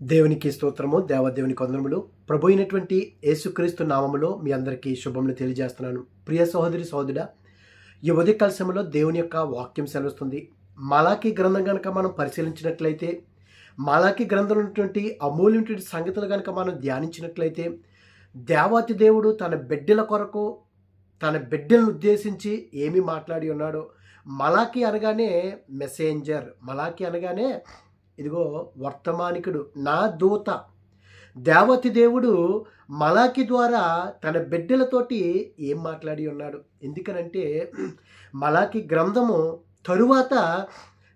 దేవునికి స్తోత్రము దేవదేవుని కొందరములు. ప్రభు అయినటువంటి యేసుక్రీస్తు నామములో మీ అందరికీ శుభములు తెలియజేస్తున్నాను. ప్రియ సహోదరి సహోదరుడ ఈ ఉదయ కలశంలో దేవుని యొక్క వాక్యం సెలవుస్తుంది. మలాకి గ్రంథం కనుక మనం పరిశీలించినట్లయితే మలాకి గ్రంథంలో ఉన్నటువంటి అమూల్యమైనటువంటి సంగతులు కనుక మనం ధ్యానించినట్లయితే దేవాతి దేవుడు తన బిడ్డల కొరకు తన బిడ్డలను ఉద్దేశించి ఏమి మాట్లాడి ఉన్నాడో మలాకి అనగానే మెసేంజర్ మలాకి అనగానే ఇదిగో వర్తమానికుడు నా దూత. దేవతి దేవుడు మలాకి ద్వారా తన బిడ్డలతోటి ఏం మాట్లాడి ఉన్నాడు? ఎందుకనంటే మలాకి గ్రంథము తరువాత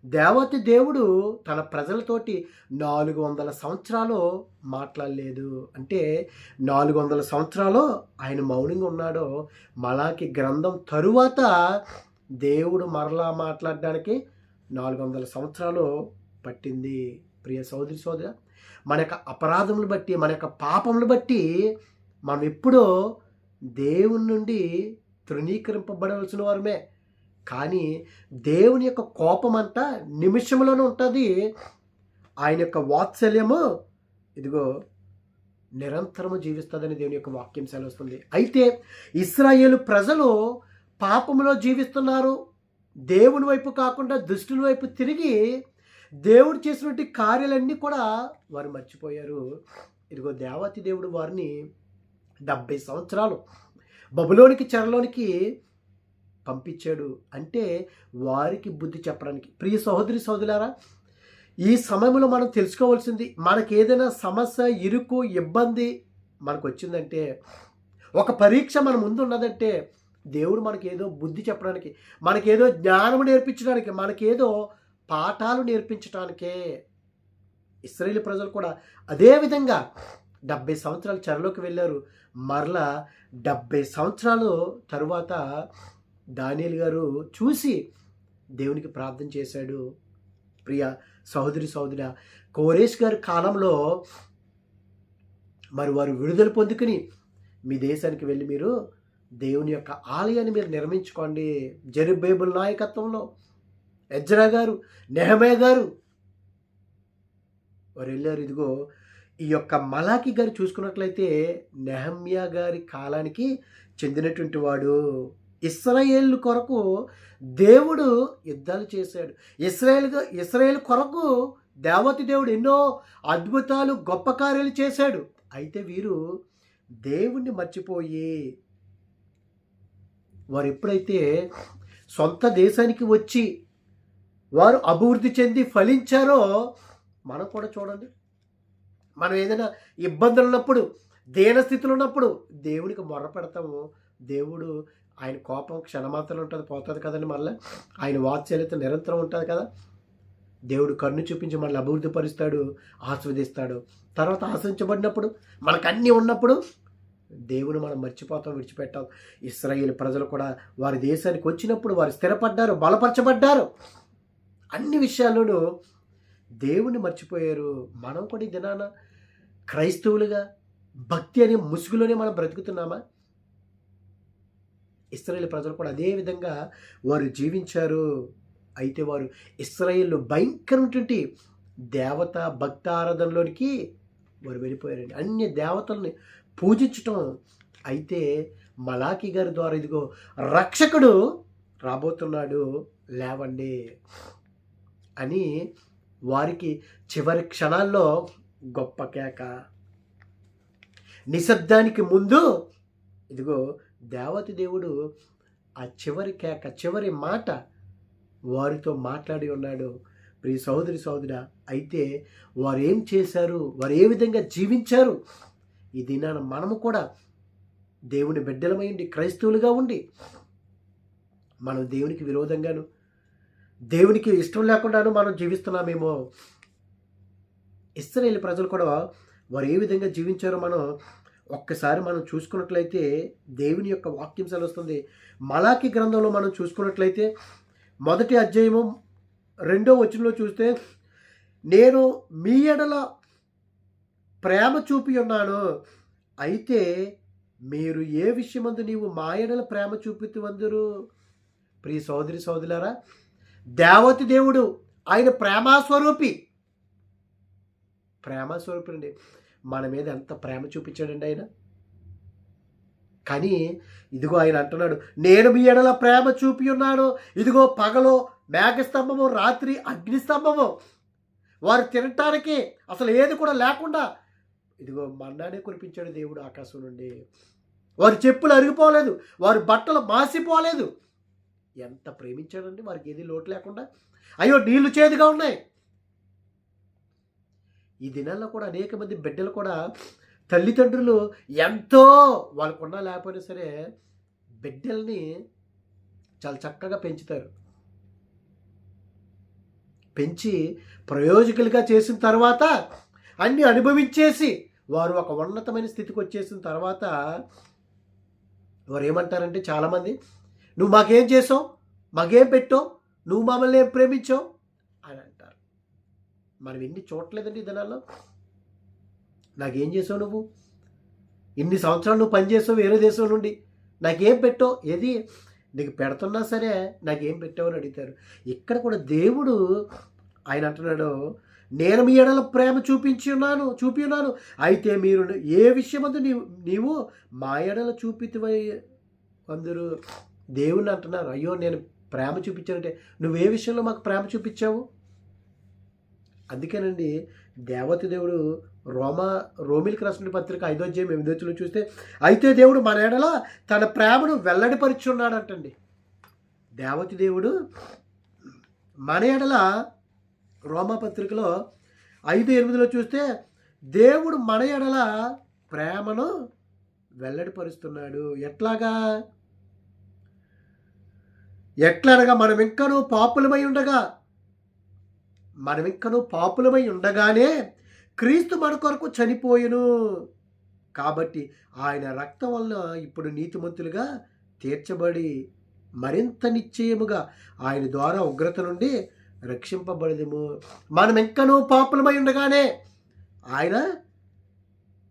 దేవతి దేవుడు తన ప్రజలతోటి నాలుగు వందల సంవత్సరాలు మాట్లాడలేదు. అంటే నాలుగు వందల సంవత్సరాలు ఆయన మౌనంగా ఉన్నాడో. మలాకి గ్రంథం తరువాత దేవుడు మరలా మాట్లాడడానికి నాలుగు వందల సంవత్సరాలు పట్టింది ప్రియ సోదరి సోదర. మన యొక్క అపరాధములు బట్టి మన యొక్క పాపములు బట్టి మనం ఎప్పుడో దేవుని నుండి తృణీకరింపబడవలసిన వారమే. కానీ దేవుని యొక్క కోపం అంతా నిమిషంలోనే ఉంటుంది. ఆయన యొక్క వాత్సల్యము ఇదిగో నిరంతరము జీవిస్తుందని దేవుని యొక్క వాక్యం సెలవుస్తుంది. అయితే ఇస్రాయేల్ ప్రజలు పాపములో జీవిస్తున్నారు. దేవుని వైపు కాకుండా దుష్టుని వైపు తిరిగి దేవుడు చేసినటువంటి కార్యాలన్నీ కూడా వారు మర్చిపోయారు. ఇదిగో దేవతి దేవుడు వారిని డెబ్బై సంవత్సరాలు బబులోనికి చెరలోనికి పంపించాడు. అంటే వారికి బుద్ధి చెప్పడానికి. ప్రియ సహోదరి సోదరులారా ఈ సమయంలో మనం తెలుసుకోవాల్సింది మనకి ఏదైనా సమస్య ఇరుకు ఇబ్బంది మనకు వచ్చిందంటే ఒక పరీక్ష మన ముందు ఉన్నదంటే దేవుడు మనకి ఏదో బుద్ధి చెప్పడానికి మనకేదో జ్ఞానం నేర్పించడానికి మనకేదో పాఠాలు నేర్పించడానికే ఇస్రాయేల్ ప్రజలు కూడా అదే విధంగా డెబ్బై సంవత్సరాలు చెరలోకి వెళ్ళారు. మరలా డెబ్బై సంవత్సరాలు తరువాత దానియల్ గారు చూసి దేవునికి ప్రార్థన చేశాడు. ప్రియ సహోదరి సహోదర కోరేష్ గారి కాలంలో మరి వారు విడుదల పొందుకుని మీ దేశానికి వెళ్ళి మీరు దేవుని యొక్క ఆలయాన్ని మీరు నిర్మించుకోండి. జెరుబేబుల్ నాయకత్వంలో ఎజ్రా గారు నెహమయ్య గారు. వారు వెళ్ళారు ఇదిగో ఈ యొక్క మలాకి గారు చూసుకున్నట్లయితే నెహమ్యా గారి కాలానికి చెందినటువంటి వాడు. ఇస్రాయేల్ కొరకు దేవుడు యుద్ధాలు చేశాడు. ఇస్రాయేల్ ఇస్రాయేల్ కొరకు దేవతి దేవుడు ఎన్నో అద్భుతాలు గొప్ప కార్యాలు చేశాడు. అయితే వీరు దేవుణ్ణి మర్చిపోయి వారు ఎప్పుడైతే సొంత దేశానికి వచ్చి వారు అభివృద్ధి చెంది ఫలించారో మనం కూడా చూడండి. మనం ఏదైనా ఇబ్బందులు ఉన్నప్పుడు దేన ఉన్నప్పుడు దేవునికి మొర్ర పెడతాము. దేవుడు ఆయన కోపం క్షణమాత్రం ఉంటుంది పోతుంది కదండి మళ్ళీ. ఆయన వాత్సల్యత నిరంతరం ఉంటుంది కదా. దేవుడు కన్ను చూపించి మనల్ని అభివృద్ధి పరుస్తాడు ఆస్వాదిస్తాడు తర్వాత ఆశ్రయించబడినప్పుడు మనకు అన్నీ ఉన్నప్పుడు దేవుని మనం మర్చిపోతాం విడిచిపెట్టాం. ఇస్రాయేల్ ప్రజలు కూడా వారి దేశానికి వచ్చినప్పుడు వారు స్థిరపడ్డారు బలపరచబడ్డారు. అన్ని విషయాల్లోనూ దేవుని మర్చిపోయారు. మనం కూడా దినాన క్రైస్తవులుగా భక్తి అనే ముసుగులోనే మనం బ్రతుకుతున్నామా? ఇస్రాయేల్ ప్రజలు కూడా అదే విధంగా వారు జీవించారు. అయితే వారు ఇస్రాయేల్ భయంకరమైనటువంటి దేవత భక్త ఆరాధనలోనికి వారు వెళ్ళిపోయారండి. అన్ని దేవతల్ని పూజించటం. అయితే మలాకి గారి ద్వారా ఇదిగో రక్షకుడు రాబోతున్నాడు. లేవండి. అని వారికి చివరి క్షణాల్లో గొప్ప కేక. నిశ్శబ్దానికి ముందు ఇదిగో దేవతి దేవుడు ఆ చివరి కేక చివరి మాట వారితో మాట్లాడి ఉన్నాడు. ప్రియ సహోదరి సహోదర అయితే వారు ఏం చేశారు? వారు ఏ విధంగా జీవించారు? ఈ దినాన మనము కూడా దేవుని బిడ్డలమైండి క్రైస్తవులుగా ఉండి మనం దేవునికి విరోధంగాను దేవునికి ఇష్టం లేకుండాను మనం జీవిస్తున్నామేమో. ఇస్రాయేల్ ప్రజలు కూడా వారు ఏ విధంగా జీవించారో మనం ఒక్కసారి మనం చూసుకున్నట్లయితే దేవుని యొక్క వాక్యం సెలవుస్తుంది. మలాకి గ్రంథంలో మనం చూసుకున్నట్లయితే మొదటి అధ్యాయము రెండో వచనంలో చూస్తే నేను మీ ఎడల ప్రేమ చూపి ఉన్నాను. అయితే మీరు ఏ విషయమందు నీవు మా ఎడల ప్రేమ చూపితువందురు? ప్రియ సోదరి సోదరులారా దేవతి దేవుడు ఆయన ప్రేమాస్వరూపి. ప్రేమ స్వరూపుడండి మన మీద ఎంత ప్రేమ చూపించాడండి ఆయన? కానీ ఇదిగో ఆయన అంటున్నాడు నేను మీ ఎడల ప్రేమ చూపి ఉన్నాను. ఇదిగో పగలో మేఘస్తంభము రాత్రి అగ్నిస్తంభము. వారు తినటానికి అసలు ఏది కూడా లేకుండా ఇదిగో మన్నానే కురిపించాడు దేవుడు ఆకాశం నుండి. వారి చెప్పులు అరిగిపోలేదు. వారి బట్టలు మాసిపోలేదు. ఎంత ప్రేమించాడండి? వారికి ఏది లోటు లేకుండా? అయ్యో నీళ్ళు చేదుగా ఉన్నాయి. ఈ దినాల్లో కూడా అనేక మంది బిడ్డలు కూడా తల్లిదండ్రులు ఎంతో వాళ్ళకున్నా లేకపోయినా సరే బిడ్డల్ని చాలా చక్కగా పెంచుతారు. పెంచి ప్రయోజకులుగా చేసిన తర్వాత అన్నీ అనుభవించేసి వారు ఒక ఉన్నతమైన స్థితికి వచ్చేసిన తర్వాత వారు ఏమంటారంటే చాలామంది నువ్వు మాకేం చేసావు? మాకేం పెట్టావు? నువ్వు మమ్మల్ని ఏం ప్రేమించావు? అని అంటారు. మనం ఎన్ని చూడలేదండి ఈ దినాల్లో. నాకేం చేసావు నువ్వు? ఇన్ని సంవత్సరాలు నువ్వు పనిచేసావు వేరే దేశం నుండి. నాకేం పెట్టావు? ఏది? నీకు పెడుతున్నా సరే నాకేం పెట్టావు అని అడుగుతారు. ఇక్కడ కూడా దేవుడు ఆయన అంటున్నాడు నేను మీ ఎడల ప్రేమ చూపించి ఉన్నాను చూపి ఉన్నాను. అయితే మీరు ఏ విషయమందు నీవు నీవు మా ఎడల చూపితివై అందరూ దేవుని అంటున్నారు. అయ్యో నేను ప్రేమ చూపించానంటే నువ్వు ఏ విషయంలో మాకు ప్రేమ చూపించావు? అందుకేనండి దేవత దేవుడు రోమా రోమిల్కి రాసిన పత్రిక ఐదో అధ్యాయం ఎనిమిదో చూస్తే అయితే దేవుడు మన ఎడల తన ప్రేమను వెల్లడిపరుచున్నాడంటండి. దేవతి దేవుడు మన ఎడల రోమా పత్రికలో ఐదు ఎనిమిదిలో చూస్తే దేవుడు మన ఎడల ప్రేమను వెల్లడిపరుస్తున్నాడు. ఎట్లాగా? ఎట్లనగా మనం ఇంకనూ పాపులమై ఉండగా? మనం ఇంకనూ పాపులమై ఉండగానే క్రీస్తు మన కొరకు చనిపోయును. కాబట్టి ఆయన రక్తం వల్ల ఇప్పుడు నీతిమంతులుగా తీర్చబడి మరింత నిశ్చయముగా ఆయన ద్వారా ఉగ్రత నుండి రక్షింపబడదేమో. మనం ఇంకనూ పాపులమై ఉండగానే ఆయన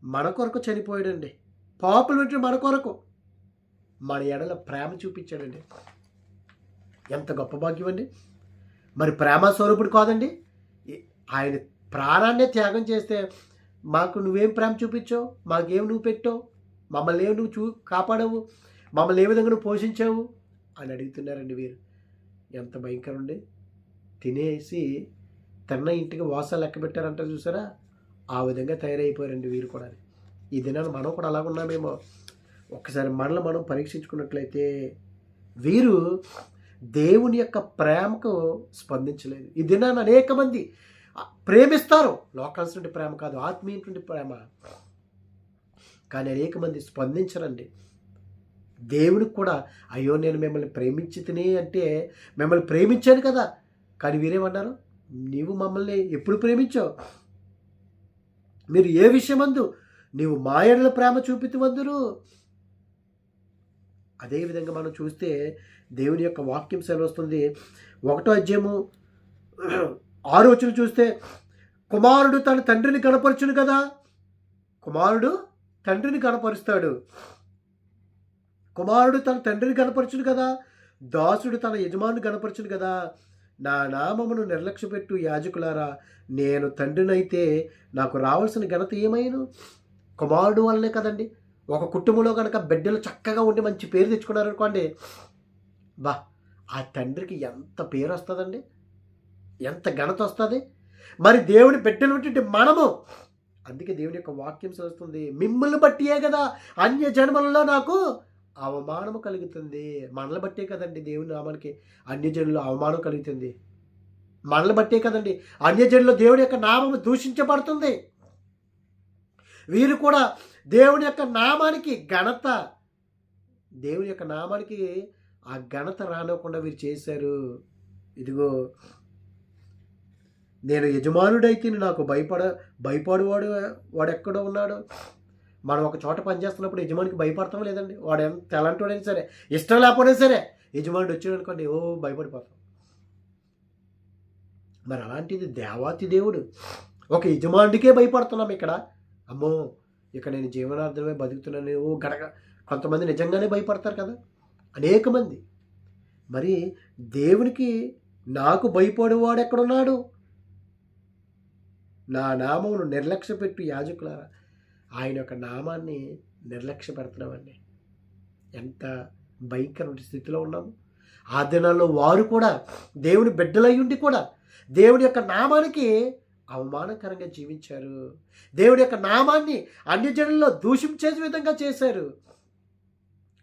మన కొరకు చనిపోయాడండి. పాపులు అంటే మన కొరకు మన ఎడల ప్రేమ చూపించాడండి. ఎంత గొప్ప భాగ్యం అండి. మరి ప్రేమ స్వరూపుడు కాదండి. ఆయన ప్రాణాన్నే త్యాగం చేస్తే మాకు నువ్వేం ప్రేమ చూపించావు? మాకేం నువ్వు పెట్టావు? మమ్మల్ని ఏమి నువ్వు చూ కాపాడావు? మమ్మల్ని ఏ విధంగా నువ్వు పోషించావు? అని అడుగుతున్నారండి వీరు. ఎంత భయంకరం అండి తినేసి తిన్న ఇంటికి వాసాలు లెక్క పెట్టారంట చూసారా? ఆ విధంగా తయారైపోయారండి వీరు కూడా. ఈ దినాన్ని మనం కూడా అలాగ ఉన్నామేమో ఒక్కసారి మనల్ని మనం పరీక్షించుకున్నట్లయితే వీరు దేవుని యొక్క ప్రేమకు స్పందించలేదు. ఈ దినాన్ని అనేక మంది ప్రేమిస్తారు. లోకల్స్ నుండి ప్రేమ కాదు ఆత్మీయటువంటి ప్రేమ. కానీ అనేక మంది స్పందించరండి. దేవునికి కూడా అయ్యో నేను మిమ్మల్ని ప్రేమించి తిని అంటే మిమ్మల్ని ప్రేమించాను కదా. కానీ వీరేమన్నారు? నీవు మమ్మల్ని ఎప్పుడు ప్రేమించావు? మీరు ఏ విషయమందు? నీవు మాయడల ప్రేమ చూపితివందురు అదేవిధంగా మనం చూస్తే దేవుని యొక్క వాక్యం సెలవుస్తుంది. ఒకటో అధ్యాయము ఆరు వచ్చిన చూస్తే కుమారుడు తన తండ్రిని కనపరచును కదా? కుమారుడు తండ్రిని కనపరుస్తాడు. కుమారుడు తన తండ్రిని కనపరచును కదా? దాసుడు తన యజమాని కనపరచును కదా? నా నామమును నిర్లక్ష్యపెట్టు యాజకులారా నేను తండ్రినైతే నాకు రావాల్సిన ఘనత ఏమైను? కుమారుడు వల్లనే కదండి. ఒక కుటుంబంలో కనుక బిడ్డలు చక్కగా ఉండి మంచి పేరు తెచ్చుకున్నారనుకోండి బా ఆ తండ్రికి ఎంత పేరు వస్తుందండి? ఎంత ఘనత వస్తుంది? మరి దేవుని బిడ్డలు ఉంటే మనము అందుకే దేవుని యొక్క వాక్యం చదువుతుంది మిమ్మల్ని బట్టియే కదా అన్య జన్మలలో నాకు అవమానము కలుగుతుంది. మనల్ని బట్టే కదండి దేవుని నామానికి అన్యజనులు అవమానం కలుగుతుంది. మనల్ని బట్టే కదండి అన్యజనులు దేవుడి యొక్క నామము దూషించబడుతుంది. వీరు కూడా దేవుని యొక్క నామానికి ఘనత దేవుని యొక్క నామానికి ఆ ఘనత రానివ్వకుండా వీరు చేశారు. ఇదిగో నేను యజమానుడైతే నాకు భయపడ భయపడేవాడు వాడు ఎక్కడో ఉన్నాడు. మనం ఒక చోట పనిచేస్తున్నప్పుడు యజమానికి భయపడతాం లేదండి? వాడు ఎంత ఎలాంటివాడైనా సరే ఇష్టం లేకపోయినా సరే యజమానుడు వచ్చాడు అనుకోండి ఓ భయపడిపోతాం. మరి అలాంటిది దేవాతి దేవుడు ఒక యజమానుడికే భయపడుతున్నాం ఇక్కడ. అమ్మో ఇక నేను జీవనార్థమే బతుకుతున్నాను. ఓ గడగ కొంతమంది నిజంగానే భయపడతారు కదా? అనేక మంది. మరి దేవునికి నాకు భయపడేవాడు ఎక్కడున్నాడు? నా నామమును నిర్లక్ష్య పెట్టు యాజకులారా. ఆయన యొక్క నామాన్ని నిర్లక్ష్య పెడుతున్నామండి ఎంత భయంకరమైన స్థితిలో ఉన్నాము. ఆ దినాల్లో వారు కూడా దేవుని బిడ్డలయ్యుండి కూడా దేవుని యొక్క నామానికి అవమానకరంగా జీవించారు. దేవుడి యొక్క నామాన్ని అన్ని జనుల్లో దూషించే విధంగా చేశారు.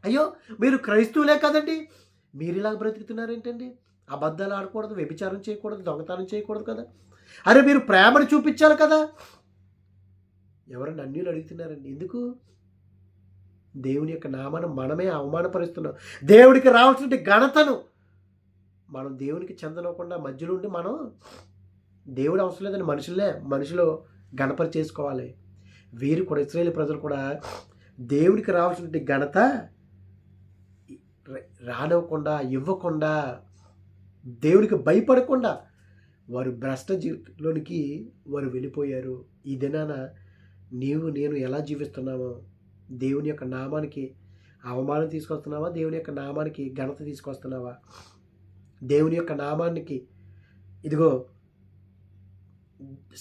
అయ్యో మీరు క్రైస్తవులే కదండి. మీరు ఇలా బ్రతుకుతున్నారేంటండి అబద్ధాలు ఆడకూడదు వ్యభిచారం చేయకూడదు దొంగతనం చేయకూడదు కదా. అరే మీరు ప్రేమను చూపించాలి కదా. ఎవరన్నా అన్యులు అడుగుతున్నారండి ఎందుకు? దేవుని యొక్క నామాన్ని మనమే అవమానపరుస్తున్నాం. దేవుడికి రావాల్సిన ఘనతను మనం దేవునికి చెందనకుండా మధ్యలో ఉండి మనం దేవుడు అవసరం లేదని మనుషులే మనుషులు గణపరి చేసుకోవాలి. వీరు కూడా ఇస్రాయేల్ ప్రజలు కూడా దేవుడికి రావాల్సిన ఘనత రానివ్వకుండా ఇవ్వకుండా దేవుడికి భయపడకుండా వారు భ్రష్ట జీవితంలోనికి వారు వెళ్ళిపోయారు. ఈ దినాన నీవు నేను ఎలా జీవిస్తున్నామో? దేవుని యొక్క నామానికి అవమానం తీసుకొస్తున్నావా? దేవుని యొక్క నామానికి ఘనత తీసుకొస్తున్నావా? దేవుని యొక్క నామానికి ఇదిగో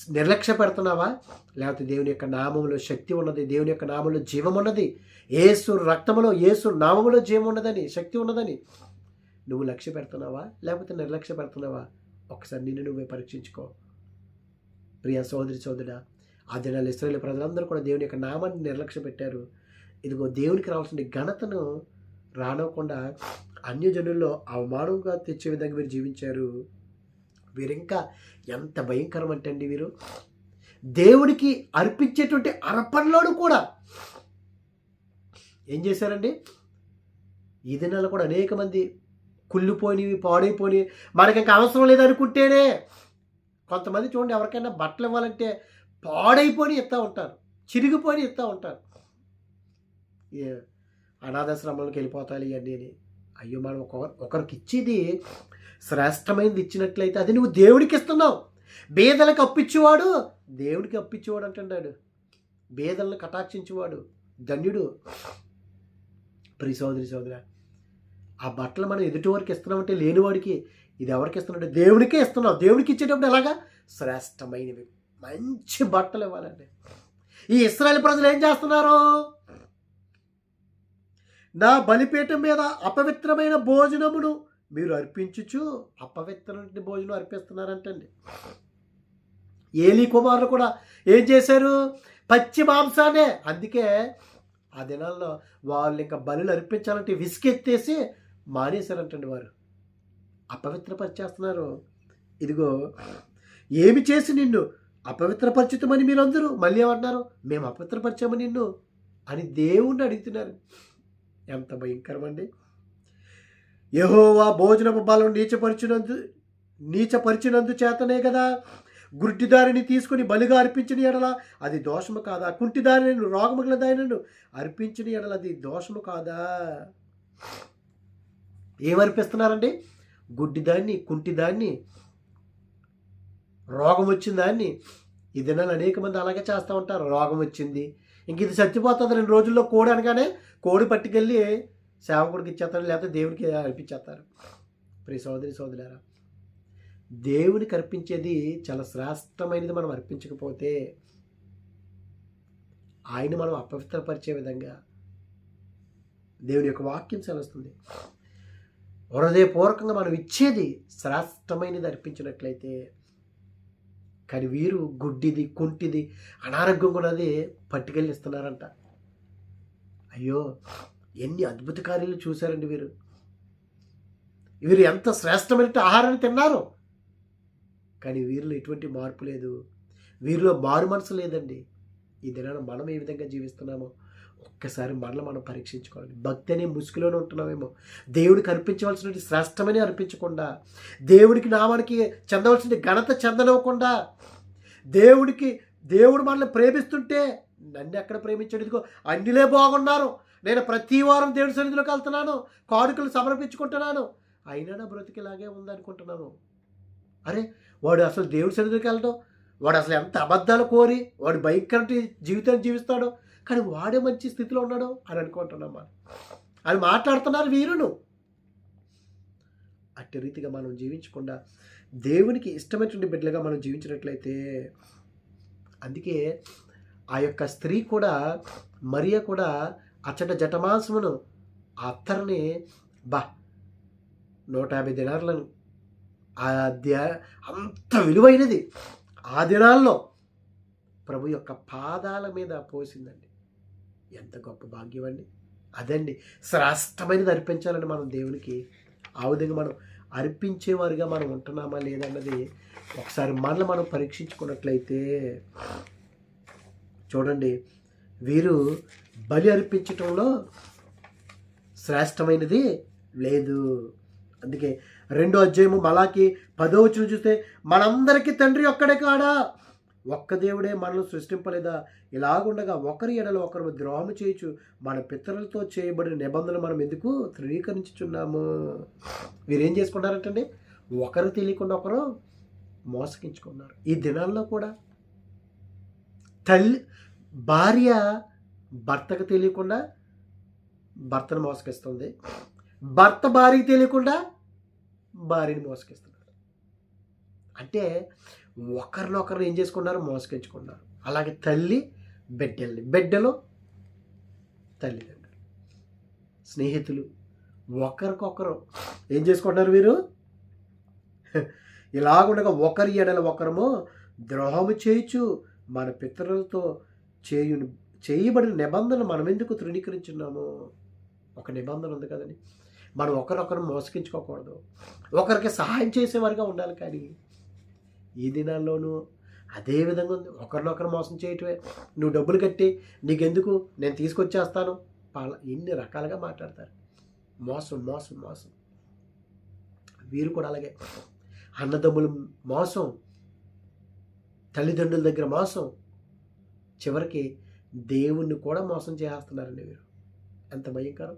నిర్లక్ష్య పెడుతున్నావా లేకపోతే దేవుని యొక్క నామంలో శక్తి ఉన్నది దేవుని యొక్క నామంలో జీవం ఉన్నది ఏసు రక్తములో ఏసు నామములో జీవం ఉన్నదని శక్తి ఉన్నదని నువ్వు లక్ష్య పెడుతున్నావా లేకపోతే నిర్లక్ష్య పెడుతున్నావా ఒకసారి నిన్ను నువ్వే పరీక్షించుకో. ప్రియా సోదరి సోదరుడా ఆ దినాలు ఇస్రాయేల్ ప్రజలందరూ కూడా దేవుని యొక్క నామాన్ని నిర్లక్ష్య పెట్టారు ఇదిగో దేవునికి రావాల్సిన ఘనతను రానకుండా అన్యజనుల్లో అవమానంగా తెచ్చే విధంగా మీరు జీవించారు. వీరింకా ఎంత భయంకరం అంటండి అండి వీరు. దేవుడికి అర్పించేటువంటి అర్పణలోను కూడా ఏం చేశారండి? ఈ దినాల్లో కూడా అనేక మంది కుళ్ళిపోయినవి పాడైపోయినవి. మనకి ఇంకా అవసరం లేదనుకుంటేనే కొంతమంది చూడండి ఎవరికైనా బట్టలు ఇవ్వాలంటే పాడైపోయి ఇస్తూ ఉంటారు చిరిగిపోయి ఇస్తూ ఉంటారు. ఏ అనాథాశ్రమంలోకి వెళ్ళిపోతాయి ఇవన్నీ అని. అయ్యో మనం ఒక ఒకరికి ఇచ్చేది శ్రేష్టమైనది ఇచ్చినట్లయితే అది నువ్వు దేవుడికి ఇస్తున్నావు. బేదలకు అప్పిచ్చేవాడు దేవుడికి అప్పిచ్చేవాడు అంటున్నాడు బేదలను కటాక్షించేవాడు ధన్యుడు. ప్రి సోదరి సోదర ఆ బట్టలు మనం ఎదుటి వారికి ఇస్తున్నామంటే లేనివాడికి ఇది ఎవరికి ఇస్తున్నాడు? దేవుడికే ఇస్తున్నావు. దేవుడికి ఇచ్చేటప్పుడు ఎలాగా? శ్రేష్టమైనవి. మంచి బట్టలు ఇవ్వాలండి. ఈ ఇస్రాయల్ ప్రజలు ఏం చేస్తున్నారు? నా బలిపీఠం మీద అపవిత్రమైన భోజనమును మీరు అర్పించుచు అపవిత్రమైన భోజనం అర్పిస్తున్నారంటండి. ఏలి కుమారులు కూడా ఏం చేశారు? పచ్చి మాంసానే అందుకే ఆ దినాల్లో వాళ్ళు ఇంకా బలులు అర్పించాలంటే విసికెత్తేసి మానేశారంటండి వారు. అపవిత్రపరిచేస్తున్నారు. ఇదిగో ఏమి చేసి నిన్ను అపవిత్రపరిచితమని మీరందరూ మళ్ళీ ఏమంటున్నారు? మేము అపవిత్రపరిచాము నిన్ను అని దేవుణ్ణి అడుగుతున్నారు. ఎంత భయంకరమండి. యహోవా భోజనపు బలం నీచపరిచినందు నీచపరిచినందు చేతనే కదా గుడ్డిదారిని తీసుకుని బలిగా అర్పించిన ఎడల అది దోషము కాదా? కుంటిదారిని రోగముగల దానిను అర్పించిన ఎడల అది దోషము కాదా? ఏమర్పిస్తున్నారండి? గుడ్డిదాన్ని కుంటిదాన్ని రోగం వచ్చిన దాన్ని ఈ దినాలు అనేక మంది అలాగే చేస్తూ ఉంటారు. రోగం వచ్చింది ఇంక ఇది చచ్చిపోతుంది రెండు రోజుల్లో కోడి అనగానే కోడి పట్టుకెళ్ళి సేవకుడికి ఇచ్చేస్తారు? లేకపోతే దేవుడికి అర్పించేస్తారు? ప్రియ సోదరి సోదరులారా దేవునికి అర్పించేది చాలా శ్రేష్టమైనది మనం అర్పించకపోతే ఆయన మనం అపవిత్రపరిచే విధంగా దేవుని యొక్క వాక్యం సెలవుస్తుంది. హృదయపూర్వకంగా మనం ఇచ్చేది శ్రేష్టమైనది అర్పించినట్లయితే కానీ వీరు గుడ్డిది కుంటిది అనారోగ్యంగా ఉన్నది పట్టుకెళ్ళి ఇస్తున్నారంట. అయ్యో ఎన్ని అద్భుత కార్యాలు చూశారండి వీరు? వీరు ఎంత శ్రేష్టమైన ఆహారాన్ని తిన్నారు. కానీ వీరిలో ఎటువంటి మార్పు లేదు. వీరిలో మారు మనసు లేదండి. ఈ దినాన మనం ఏ విధంగా జీవిస్తున్నామో? ఒక్కసారి మనల్ని మనం పరీక్షించుకోవాలి. భక్తి అనే ముసుగులోనే ఉంటున్నామేమో. దేవుడికి అర్పించవలసిన శ్రేష్టమని అర్పించకుండా దేవుడికి నామానికి చెందవలసిన ఘనత చెందనివ్వకుండా దేవుడికి దేవుడు మనల్ని ప్రేమిస్తుంటే నన్ను ఎక్కడ ప్రేమించాడు? ఇదిగో అన్నిలే బాగున్నారు. నేను ప్రతి వారం దేవుడి సన్నిధిలోకి వెళ్తున్నాను. కానుకలు సమర్పించుకుంటున్నాను. అయినా నా బ్రతికిలాగే ఉందనుకుంటున్నాను. అరే వాడు అసలు దేవుడి సన్నిధికి వెళ్ళడం? వాడు అసలు ఎంత అబద్ధాలు కోరి వాడు భయంకర జీవితాన్ని జీవిస్తాడో? కానీ వాడే మంచి స్థితిలో ఉన్నాడు అని అనుకుంటున్నాం మనం. అని మాట్లాడుతున్నారు వీరును. అట్టి రీతిగా మనం జీవించకుండా దేవునికి ఇష్టమైనటువంటి బిడ్డలుగా మనం జీవించినట్లయితే అందుకే ఆ యొక్క స్త్రీ కూడా మరియ కూడా అచ్చట జటమాసమును అత్తర్ని బా నూట యాభై దినార్లను. ఆ అంత విలువైనది ఆ దినాల్లో ప్రభు యొక్క పాదాల మీద పోసిందండి. ఎంత గొప్ప భాగ్యం అండి. అదండి శ్రేష్టమైనది అర్పించాలని మనం దేవునికి ఆ విధంగా మనం అర్పించేవారిగా మనం ఉంటున్నామా లేదన్నది ఒకసారి మనల్ని మనం పరీక్షించుకున్నట్లయితే చూడండి వీరు బలి అర్పించటంలో శ్రేష్టమైనది లేదు. అందుకే రెండో అధ్యాయము మలాకి పదో వచ్చిన చూస్తే మనందరికీ తండ్రి ఒక్కడే కాడా? ఒక్క దేవుడే మనల్ని సృష్టింపలేదా? ఇలాగుండగా ఒకరి ఎడలో ఒకరు ద్రోహము చేయొచ్చు మన పితరులతో చేయబడిన నిబంధన మనం ఎందుకు ధృవీకరించుచున్నాము? వీరేం చేసుకున్నారంటండి? ఒకరు తెలియకుండా ఒకరు మోసగించుకున్నారు. ఈ దినాల్లో కూడా తల్లి భార్య భర్తకు తెలియకుండా భర్తను మోసగిస్తుంది. భర్త భార్యకి తెలియకుండా భార్యని మోసగిస్తున్నారు అంటే ఒకరినొకరు ఏం చేసుకున్నారు? మోసగించుకున్నారు. అలాగే తల్లి బిడ్డల్ని. బిడ్డలు తల్లిదండ్రులు. స్నేహితులు. ఒకరికొకరు ఏం చేసుకుంటున్నారు వీరు? ఇలాగుండగా ఒకరి ఎడల ఒకరము ద్రోహము చేయొచ్చు మన పితరులతో చేయుని చేయబడిన నిబంధన మనం ఎందుకు తృణీకరించున్నాము? ఒక నిబంధన ఉంది కదండి. మనం ఒకరొకరు మోసగించుకోకూడదు. ఒకరికి సహాయం చేసేవారిగా ఉండాలి కానీ ఈ దినాల్లోనూ అదే విధంగా ఉంది. ఒకరినొకరు మోసం చేయటమే. నువ్వు డబ్బులు కట్టి నీకెందుకు? నేను తీసుకొచ్చేస్తాను. పాల ఇన్ని రకాలుగా మాట్లాడతారు. మోసం మోసం మోసం. వీరు కూడా అలాగే. అన్నదమ్ములు మోసం తల్లిదండ్రుల దగ్గర మోసం చివరికి దేవుణ్ణి కూడా మోసం చేస్తున్నారండి వీరు. ఎంత భయంకరం.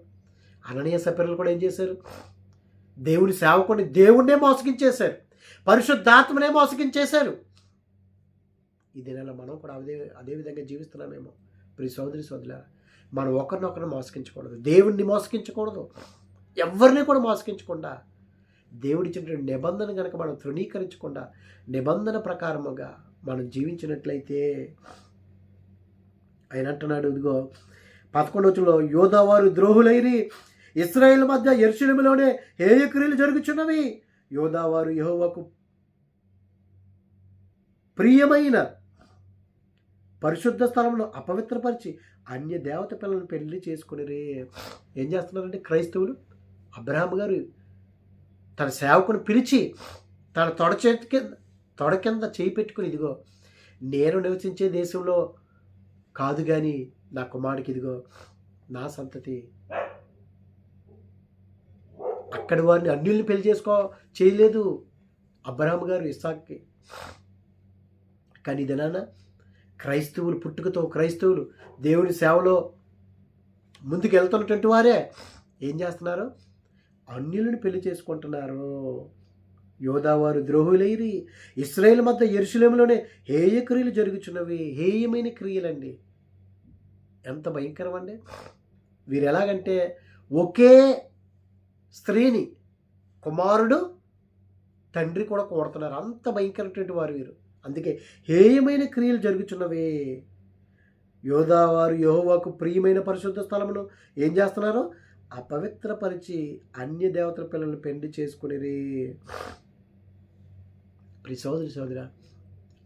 అననీయ సభ్యులు కూడా ఏం చేశారు? దేవుని సేవకుని దేవుణ్ణే మోసగించేశారు. పరిశుద్ధాత్మనే మోసగించేశారు. ఈ దినాల్లో మనం కూడా అదే అదే విధంగా జీవిస్తున్నామేమో. ప్రి సోదరి సోదరుల మనం ఒకరినొకరిని మోసగించకూడదు. దేవుణ్ణి మోసగించకూడదు. ఎవరిని కూడా మోసగించకుండా దేవుడిచ్చినటువంటి నిబంధన కనుక మనం తృణీకరించకుండా నిబంధన ప్రకారముగా మనం జీవించినట్లయితే ఆయన అంటున్నాడు ఇదిగో పదకొండవచంలో యోధావారు ద్రోహులైరి ఇస్రాయేల్ మధ్య ఎరుషులములోనే హేయ క్రియలు జరుగుచున్నవి. యోధావారు యహోవకు ప్రియమైన పరిశుద్ధ స్థలంలో అపవిత్రపరిచి అన్య దేవత పిల్లలను పెళ్ళి చేసుకుని ఏం చేస్తున్నారంటే క్రైస్తవులు అబ్రహాం గారు తన సేవకుని పిలిచి తన తొడ చేతి కింద తొడ కింద చేయి పెట్టుకుని ఇదిగో నేను నివసించే దేశంలో కాదు కానీ నా కుమారుడికి ఇదిగో నా సంతతి. అక్కడి వారిని అన్యుల్ని పెళ్ళి చేసుకో చేయలేదు అబ్రహాం గారు ఇస్సాక్కి. కానీ ఇదేనా క్రైస్తవులు పుట్టుకతో క్రైస్తవులు దేవుని సేవలో ముందుకు వెళ్తున్నటువంటి వారే ఏం చేస్తున్నారు? అన్యులను పెళ్ళి చేసుకుంటున్నారు. యోధావారు ద్రోహులైరి. ఇస్రాయేల్ మధ్య ఎరుశలేములోనే హేయ క్రియలు జరుగుచున్నవి. హేయమైన క్రియలండి. ఎంత భయంకరం అండి వీరు ఎలాగంటే ఒకే స్త్రీని కుమారుడు తండ్రి కూడా కోరుతున్నారు. అంత భయంకరమైనటువంటి వారు వీరు. అందుకే హేయమైన క్రియలు జరుగుచున్నవే. యోధావారు యహోవాకు ప్రియమైన పరిశుద్ధ స్థలమును ఏం చేస్తున్నారు? అపవిత్రపరిచి అన్య దేవతల పిల్లలను పెండి చేసుకునేది ప్రి సోదరి సోదర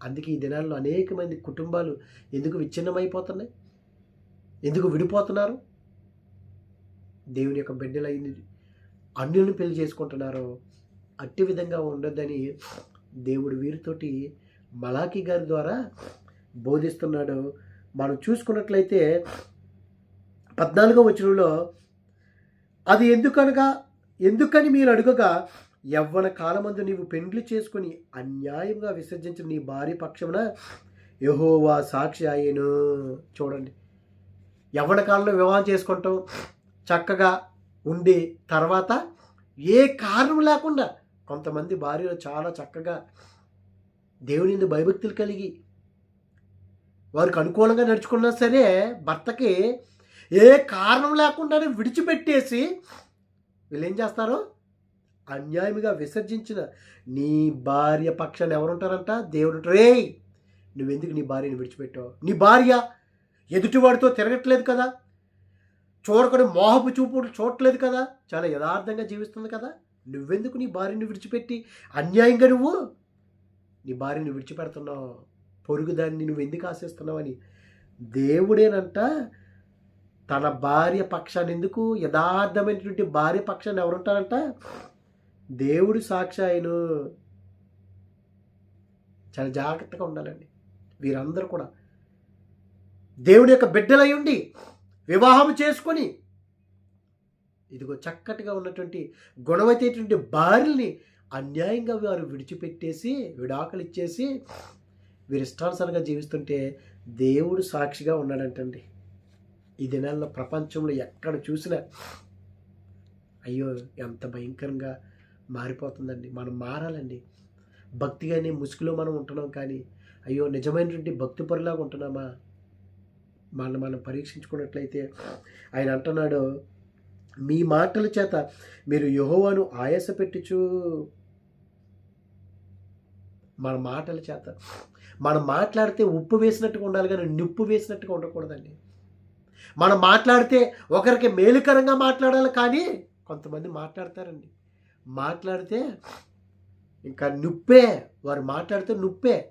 అందుకే ఈ దినాల్లో అనేక మంది కుటుంబాలు ఎందుకు విచ్ఛిన్నమైపోతున్నాయి? ఎందుకు విడిపోతున్నారు? దేవుని యొక్క బిడ్డలైన అన్యులను పెళ్ళి చేసుకుంటున్నారు అట్టి విధంగా ఉండొద్దని దేవుడు వీరితోటి మలాఖీ గారి ద్వారా బోధిస్తున్నాడు. మనం చూసుకున్నట్లయితే పద్నాలుగో వచనంలో అది ఎందుకనగా ఎందుకని మీరు అడుగగా యవ్వన కాలమందు నీవు పెండ్లి చేసుకుని అన్యాయంగా విసర్జించిన నీ భార్య పక్షమున యహోవా సాక్షి అయ్యను. చూడండి. యవ్వన కాలంలో వివాహం చేసుకుంటాం. చక్కగా ఉండి తర్వాత ఏ కారణం లేకుండా కొంతమంది భార్యలు చాలా చక్కగా దేవుని భయభక్తులు కలిగి వారికి అనుకూలంగా నడుచుకున్నా సరే భర్తకి ఏ కారణం లేకుండానే విడిచిపెట్టేసి వీళ్ళు ఏం చేస్తారు? అన్యాయంగా విసర్జించిన నీ భార్య పక్షాన్ని ఎవరుంటారంట? దేవుడు రే నువ్వెందుకు నీ భార్యని విడిచిపెట్టావు? నీ భార్య ఎదుటివాడితో తిరగట్లేదు కదా? చూడకుండా మోహపు చూపు చూడట్లేదు కదా? చాలా యథార్థంగా జీవిస్తుంది కదా? నువ్వెందుకు నీ భార్యని విడిచిపెట్టి అన్యాయంగా నువ్వు నీ భార్యని విడిచిపెడుతున్నావు? పొరుగు దాన్ని నువ్వు ఎందుకు ఆశిస్తున్నావని దేవుడేనంట. తన భార్య పక్షాన్ని ఎందుకు యథార్థమైనటువంటి భార్య పక్షాన్ని ఎవరుంటారంట? దేవుడు సాక్షి ఆయన చాలా జాగ్రత్తగా ఉండాలండి. వీరందరూ కూడా. దేవుడి యొక్క బిడ్డలై ఉండి వివాహం చేసుకొని ఇదిగో చక్కటిగా ఉన్నటువంటి గుణమైతేటువంటి భార్యల్ని అన్యాయంగా వారు విడిచిపెట్టేసి విడాకులు ఇచ్చేసి ఇష్టానుసారంగా జీవిస్తుంటే దేవుడు సాక్షిగా ఉన్నాడంటండి. ఈ దినాల్లో ప్రపంచంలో ఎక్కడ చూసినా అయ్యో ఎంత భయంకరంగా మారిపోతుందండి. మనం మారాలండి. భక్తిగానే ముసుగులో మనం ఉంటున్నాం కానీ అయ్యో నిజమైనటువంటి భక్తి పరులాగా ఉంటున్నామా? మనం మనం పరీక్షించుకున్నట్లయితే ఆయన అంటున్నాడు మీ మాటల చేత మీరు యహోవాను ఆయాస పెట్టిచు మన మాటల చేత. మనం మాట్లాడితే ఉప్పు వేసినట్టుగా ఉండాలి కానీ నిప్పు వేసినట్టుగా ఉండకూడదండి. మనం మాట్లాడితే ఒకరికి మేలుకరంగా మాట్లాడాలి కానీ కొంతమంది మాట్లాడతారండి. మాట్లాడితే ఇంకా నుప్పే వారు మాట్లాడితే నుప్పే.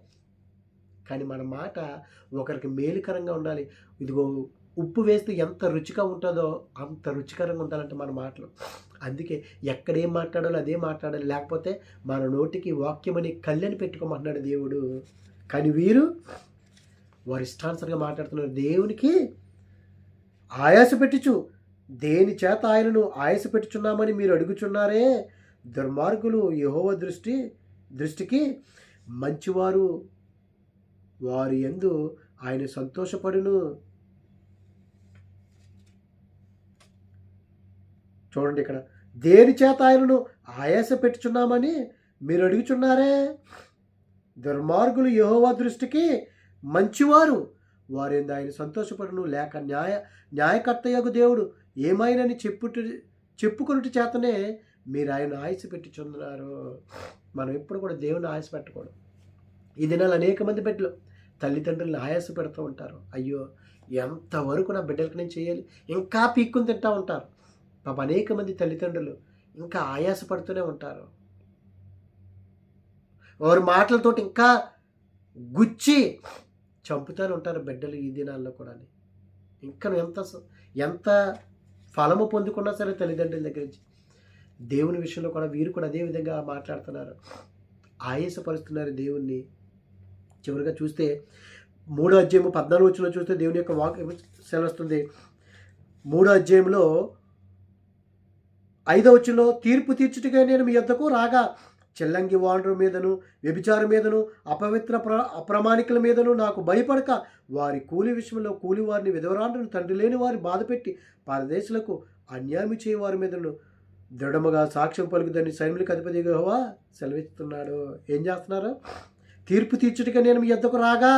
కానీ మన మాట ఒకరికి మేలుకరంగా ఉండాలి. ఇదిగో ఉప్పు వేస్తే ఎంత రుచిగా ఉంటుందో అంత రుచికరంగా ఉండాలంటే మన మాటలు. అందుకే ఎక్కడేం మాట్లాడాలో అదే మాట్లాడాలి. లేకపోతే మన నోటికి వాక్యమని కళ్ళని పెట్టుకోమంటున్నాడు దేవుడు. కానీ వీరు వారి ఇష్టానుసరిగా మాట్లాడుతున్నారు. దేవునికి ఆయాస పెట్టుచు దేని చేత ఆయనను ఆయాస పెట్టుచున్నామని మీరు అడుగుచున్నారే? దుర్మార్గులు యహోవ దృష్టి దృష్టికి మంచివారు వారి ఎందు ఆయన సంతోషపడును. చూడండి ఇక్కడ దేని చేత ఆయనను ఆయాస పెట్టుచున్నామని మీరు అడుగుచున్నారే? దుర్మార్గులు యహోవా దృష్టికి మంచివారు వారేంది ఆయన సంతోషపడును. లేక న్యాయ న్యాయకర్తయ్యకు దేవుడు ఏమైనని చెప్పుట చెప్పుకున్నట్టు చేతనే మీరు ఆయన ఆయుసు పెట్టి చెందున్నారు మనం ఎప్పుడు కూడా దేవుని ఆయుస పెట్టకూడదు. ఈ దినాలు అనేక మంది బిడ్డలు తల్లిదండ్రులను ఆయాస పెడుతూ ఉంటారు. అయ్యో ఎంతవరకు నా బిడ్డలకి నేను చేయాలి? ఇంకా పీక్కుని తింటూ ఉంటారు. పాప అనేక మంది తల్లిదండ్రులు ఇంకా ఆయాస పడుతూనే ఉంటారు. వారి మాటలతోటి ఇంకా గుచ్చి చంపుతూనే ఉంటారు బిడ్డలు ఈ దినాల్లో కూడా ఇంకా ఎంత ఎంత ఫలము పొందుకున్నా సరే తల్లిదండ్రుల దగ్గర నుంచి దేవుని విషయంలో కూడా వీరు కూడా అదే విధంగా మాట్లాడుతున్నారు. ఆయాసపరుస్తున్నారు దేవుణ్ణి. చివరిగా చూస్తే మూడో అధ్యాయము పద్నాలుగు వచ్చిన చూస్తే దేవుని యొక్క వాక్ సెలవుస్తుంది. మూడో అధ్యాయంలో ఐదో వచ్చిలో తీర్పు తీర్చుటగా నేను మీ యొద్దకు రాగా చెల్లంగి వాండ్రు మీదను వ్యభిచారం మీదను అపవిత్ర ప్ర అప్రమాణికుల మీదను నాకు భయపడక వారి కూలి విషయంలో కూలి వారిని విధవరాండ్రును తండ్రి లేని వారి బాధపెట్టి పరదేశులకు అన్యాయం చేయవారి మీదను దృఢముగా సాక్ష్యం పలుకుదని సైన్యులకు అధిపతి యెహోవా సెలవిస్తున్నాడు. ఏం చేస్తున్నారు? తీర్పు తీర్చుటిగా నేను మీ ఎద్దకు రాగా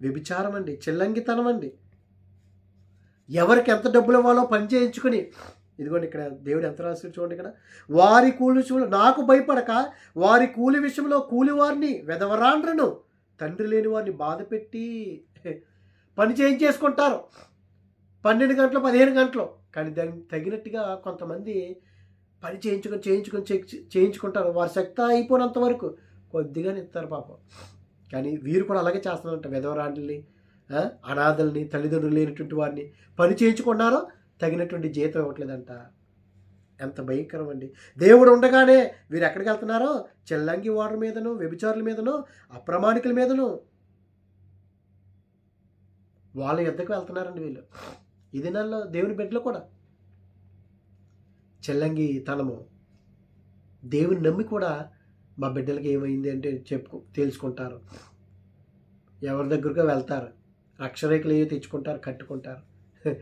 వ్యభిచారం అండి చిల్లంగితనం అండి ఎవరికి ఎంత డబ్బులు ఇవ్వాలో పని చేయించుకుని ఇదిగోండి ఇక్కడ దేవుడు ఎంత రాసి చూడండి ఇక్కడ. వారి కూలి చూడ నాకు భయపడక వారి కూలి విషయంలో కూలి వారిని వెదవరాండ్రను తండ్రి లేని వారిని బాధ పెట్టి పని చేయించేసుకుంటారు. పన్నెండు గంటలు పదిహేను గంటలు. కానీ దానికి తగినట్టుగా కొంతమంది పని చేయించుకొని చేయించుకొని చేయించుకుంటారు. వారి శక్తి అయిపోయినంత వరకు కొద్దిగానే ఇస్తారు పాపం. కానీ వీరు కూడా అలాగే చేస్తున్నారంట. విధవరాండ్లని అనాథల్ని తల్లిదండ్రులు లేనటువంటి వారిని పని చేయించుకున్నారో తగినటువంటి జీతం ఇవ్వట్లేదంట. ఎంత భయంకరం అండి. దేవుడు ఉండగానే వీరు ఎక్కడికి వెళ్తున్నారో? చెల్లంగి వాటర్ మీదను వ్యభిచారుల మీదను అప్రమాణికుల మీదను. వాళ్ళ యుద్ధకు వెళ్తున్నారండి వీళ్ళు. ఈ దినాల్లో దేవుని బిడ్డలు కూడా. చెల్లంగి తనము దేవుని నమ్మి కూడా మా బిడ్డలకి ఏమైంది అంటే చెప్పు తెలుసుకుంటారు ఎవరి దగ్గరగా వెళ్తారు. అక్షరేఖలు ఏవో తెచ్చుకుంటారు కట్టుకుంటారు.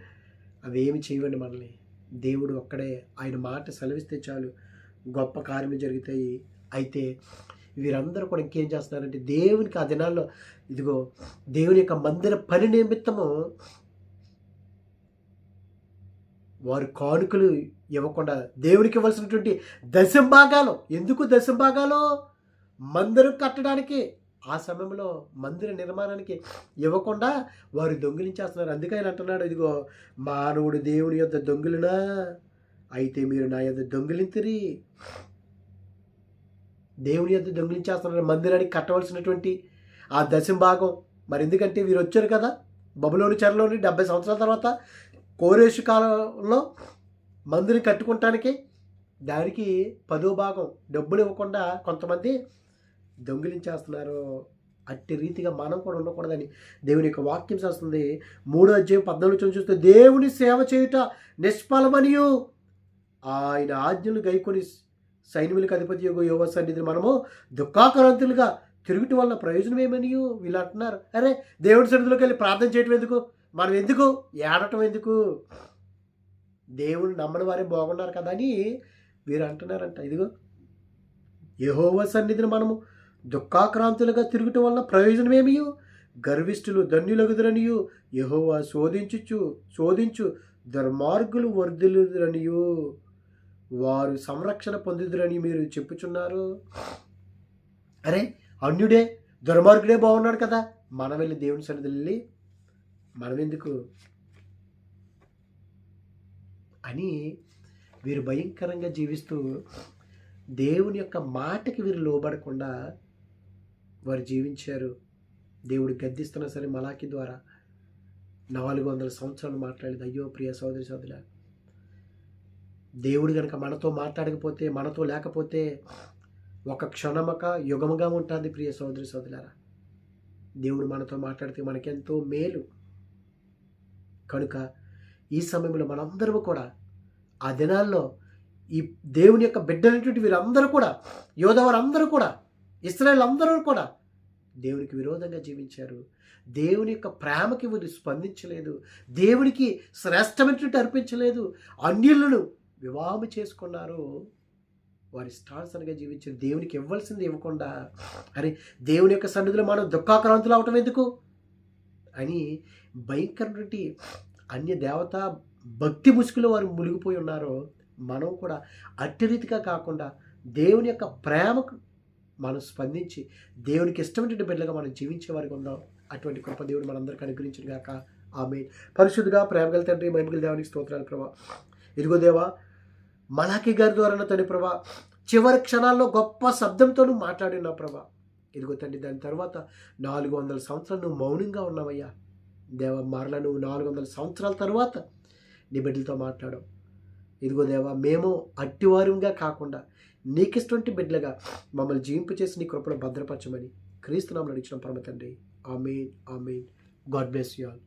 అవేమి చేయవండి మనల్ని. దేవుడు ఒక్కడే. ఆయన మాట సెలవిస్తే చాలు. గొప్ప కార్యములు జరుగుతాయి. అయితే వీరందరూ కూడా ఇంకేం చేస్తున్నారంటే దేవునికి ఆ దినాల్లో ఇదిగో దేవుని యొక్క మందిర పని నిమిత్తము వారు కానుకలు ఇవ్వకుండా దేవునికి ఇవ్వాల్సినటువంటి దశంభాగాలు. ఎందుకు దశంభాగాలు? మందిరం కట్టడానికి ఆ సమయంలో మందిర నిర్మాణానికి ఇవ్వకుండా వారు దొంగిలించేస్తున్నారు. అందుకే ఆయన అంటున్నాడు ఇదిగో మానవుడు దేవుని యొక్క దొంగిలినా అయితే మీరు నా యొక్క దొంగిలింతిరి. దేవుని యొక్క దొంగిలించేస్తున్నారు. మందిరానికి కట్టవలసినటువంటి ఆ దశం భాగం మరి ఎందుకంటే వీరు వచ్చారు కదా బబులోని చెరలోని డెబ్బై సంవత్సరాల తర్వాత కోరేషు కాలంలో మందిని కట్టుకుంటానికి దానికి పదో భాగం డబ్బులు ఇవ్వకుండా కొంతమంది దొంగిలించేస్తున్నారు. అట్టి రీతిగా మనం కూడా ఉండకూడదని దేవుని యొక్క వాక్యం చేస్తుంది. మూడో అధ్యాయం పద్నాలుగు చూస్తే దేవుని సేవ చేయుట నిష్ఫలమనియు. ఆయన ఆజ్ఞలు గైకొని సైనికులకు అధిపతి యోగ యువ సన్నిధిని మనము దుఃఖాకరంతులుగా తిరుగుట వల్ల ప్రయోజనం ఏమనియు వీళ్ళు అంటున్నారు. అరే దేవుడి సన్నిధిలోకి వెళ్ళి ప్రార్థన చేయటం ఎందుకు? మనం ఎందుకు ఏడటం ఎందుకు? దేవుని నమ్మని వారే బాగున్నారు కదా అని వీరు అంటున్నారంట. ఇదిగో యహోవ సన్నిధిని మనము దుఃఖాక్రాంతులుగా తిరగటం వలన ప్రయోజనమేమియు గర్విష్ఠులు ధన్యులగుదురనియు యహోవా శోధించుచు శోధించు దుర్మార్గులు వర్ధులుదురనియు వారు సంరక్షణ పొందుదురని మీరు చెప్పుచున్నారు. అరే అన్యుడే దుర్మార్గుడే బాగున్నాడు కదా. మనం వెళ్ళి దేవుని సన్నిధి వెళ్ళి మనమెందుకు? అని వీరు భయంకరంగా జీవిస్తూ దేవుని యొక్క మాటకి వీరు లోబడకుండా వారు జీవించారు. దేవుడు గద్దిస్తున్నా సరే మలాకి ద్వారా నాలుగు వందల సంవత్సరాలు మాట్లాడేది అయ్యో ప్రియ సోదరి సోదరుల దేవుడు కనుక మనతో మాట్లాడకపోతే మనతో లేకపోతే ఒక క్షణమక యుగముగా ఉంటుంది ప్రియ సోదరి సోదరులారా. దేవుడు మనతో మాట్లాడితే మనకెంతో మేలు. కనుక ఈ సమయంలో మనందరము కూడా ఆ దినాల్లో ఈ దేవుని యొక్క బిడ్డలైనటువంటి వీరందరూ కూడా యోధవారందరూ కూడా ఇస్రాయల్ అందరూ కూడా దేవునికి విరోధంగా జీవించారు. దేవుని యొక్క ప్రేమకి వీరు స్పందించలేదు. దేవునికి శ్రేష్టమైనటువంటి అర్పించలేదు. అన్యులను వివాహం చేసుకున్నారు. వారి ఇష్టానుసారంగా జీవించారు. దేవునికి ఇవ్వాల్సింది ఇవ్వకుండా. అరే దేవుని యొక్క సన్నిధిలో మనం దుఃఖాక్రాంతులు అవటం ఎందుకు? అని భయంకరమైనటువంటి అన్య దేవత భక్తి ముసుగులో వారు మునిగిపోయి ఉన్నారో మనం కూడా అట్టి రీతిగా కాకుండా దేవుని యొక్క ప్రేమకు మనం స్పందించి దేవునికి ఇష్టమైన బిడ్డలుగా మనం జీవించే వారికి ఉందాం. అటువంటి కృప దేవుడు మనందరికీ అనుగ్రహించిన గాక. ఆమె పరిశుద్ధుగా ప్రేమగల తండ్రి మహిమగల దేవునికి స్తోత్రాలు ప్రభా. ఇదిగో దేవా మలాఖీ గారి ద్వారా తండ్రి ప్రభా చివరి క్షణాల్లో గొప్ప శబ్దంతోనూ మాట్లాడిన ప్రభా. ఇదిగో తండ్రి దాని తర్వాత నాలుగు వందల సంవత్సరాలు నువ్వు మౌనంగా ఉన్నావయ్యా. దేవ మరల నువ్వు నాలుగు వందల సంవత్సరాల తర్వాత నీ బిడ్డలతో మాట్లాడవు. ఇదిగో దేవా మేము అట్టివారంగా కాకుండా నీకిష్టంటి బిడ్డలుగా మమ్మల్ని జీవింపు చేసి నీ కృపను భద్రపరచమని క్రీస్తునామని అడిగిన పరమ తండ్రి. Amen amen. God bless you all.